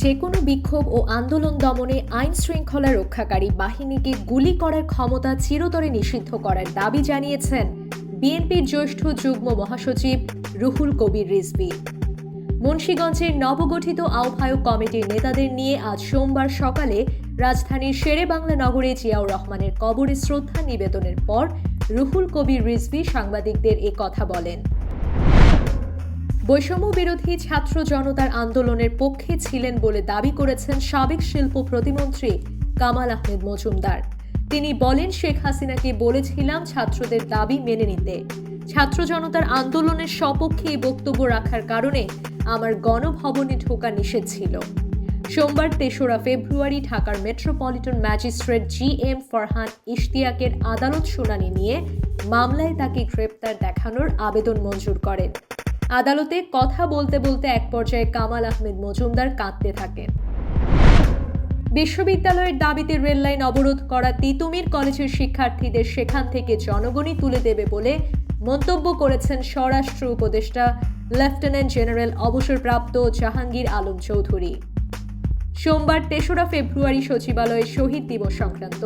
যে কোনো বিক্ষোভ ও আন্দোলন দমনে আইন শৃঙ্খলা রক্ষাকারী বাহিনীকে গুলি করার ক্ষমতা চিরতরে নিষিদ্ধ করার দাবি জানিয়েছেন বিএনপির জ্যেষ্ঠ যুগ্ম মহাসচিব রুহুল কবির রিজভী। মুন্সীগঞ্জের নবগঠিত আহ্বায়ক কমিটির নেতাদের নিয়ে আজ সোমবার সকালে রাজধানীর শেরেবাংলা নগরে জিয়াউর রহমানের কবরে শ্রদ্ধা নিবেদনের পর রুহুল কবির রিজভী সাংবাদিকদের এ কথা বলেন। বৈষম্য বিরোধী ছাত্র জনতার আন্দোলনের পক্ষে ছিলেন বলে দাবি করেছেন সাবেক শিল্প প্রতিমন্ত্রী কামাল আহমেদ মজুমদার। তিনি বলেন, শেখ হাসিনাকে বলেছিলাম ছাত্রদের দাবি মেনে নিতে। ছাত্র জনতার আন্দোলনের সপক্ষে বক্তব্য রাখার কারণে আমার গণভবনে ঢোকা নিষেধ ছিল। সোমবার তেসরা ফেব্রুয়ারি ঢাকার metropolitan magistrate G M Farhan ইশতিয়াকের আদালত শুনানি নিয়ে মামলায় তাকে গ্রেপ্তার দেখানোর আবেদন মঞ্জুর করেন। আদালতে কথা বলতে বলতে এক পর্যায়ে কামাল আহমেদ মজুমদার কাঁদতে থাকেন বিশ্ববিদ্যালয়ের দাবিতে রেললাইন অবরোধ করা তিতুমির কলেজের শিক্ষার্থীদের সেখান থেকে জনগণই তুলে দেবে বলে মন্তব্য করেছেন স্বরাষ্ট্র উপদেষ্টা লেফটেন্যান্ট জেনারেল অবসরপ্রাপ্ত জাহাঙ্গীর আলম চৌধুরী। সোমবার তেসরা ফেব্রুয়ারি সচিবালয়ে শহীদ দিবস সংক্রান্ত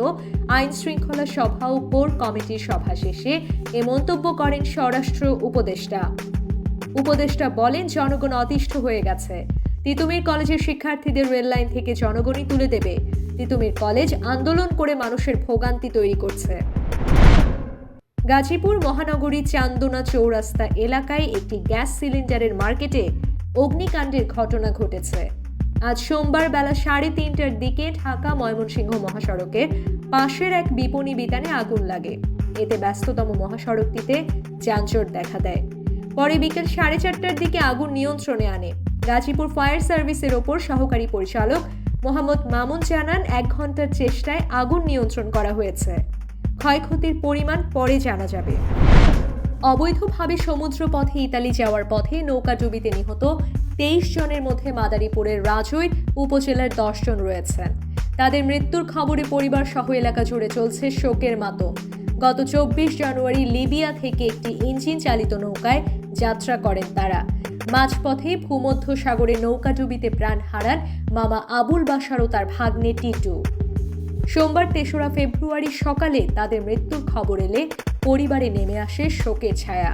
আইন শৃঙ্খলা সভা ও কোর কমিটির সভা শেষে এ মন্তব্য করেন স্বরাষ্ট্র উপদেষ্টা। উপদেষ্টা বলেন জনগণ অতিষ্ঠ হয়ে গেছে। তিতুমির কলেজের শিক্ষার্থীদের রেল লাইন থেকে জনগণই তুলে দেবে। তিতুমির কলেজ আন্দোলন করে মানুষের ভোগান্তি তৈরি করছে। গাজীপুর মহানগরী চান্দনা চৌরাস্তা এলাকায় একটি গ্যাস সিলিন্ডারের মার্কেটে অগ্নিকাণ্ডের ঘটনা ঘটেছে। আজ সোমবার বেলা সাড়ে তিনটার দিকে ঢাকা ময়মনসিংহ মহাসড়কে পাশের এক বিপণী বিতানে আগুন লাগে। এতে ব্যস্ততম মহাসড়কটিতে যানজট দেখা দেয়। পরে বিকেল সাড়ে চারটার দিকে আগুন নিয়ন্ত্রণে আনে। গাজীপুর ফায়ার সার্ভিসের ওপর সহকারী পরিচালক মোহাম্মদ মামুন জানান, এক ঘণ্টার চেষ্টায় আগুন নিয়ন্ত্রণ করা হয়েছে। ক্ষয়ক্ষতির পরিমাণ পরে জানা যাবে। অবৈধভাবে সমুদ্রপথে ইতালি যাওয়ার পথে নৌকাডুবিতে নিহত তেইশ জনের মধ্যে মাদারীপুরের রাজৈর উপজেলার দশ জন রয়েছেন। তাদের মৃত্যুর খবরে পরিবার সহ এলাকা জুড়ে চলছে শোকের মাতম। গত চব্বিশ জানুয়ারি লিবিয়া থেকে একটি ইঞ্জিন চালিত নৌকায় যাত্রা করেন তারা। মাঝপথে ভূমধ্য সাগরে নৌকাডুবিতে প্রাণ হারান মামা আবুল বাসার ও তার ভাগ্নে টিটু। সোমবার তেসরা ফেব্রুয়ারি সকালে তাদের মৃত্যুর খবর এলে পরিবারে নেমে আসে শোকের ছায়া।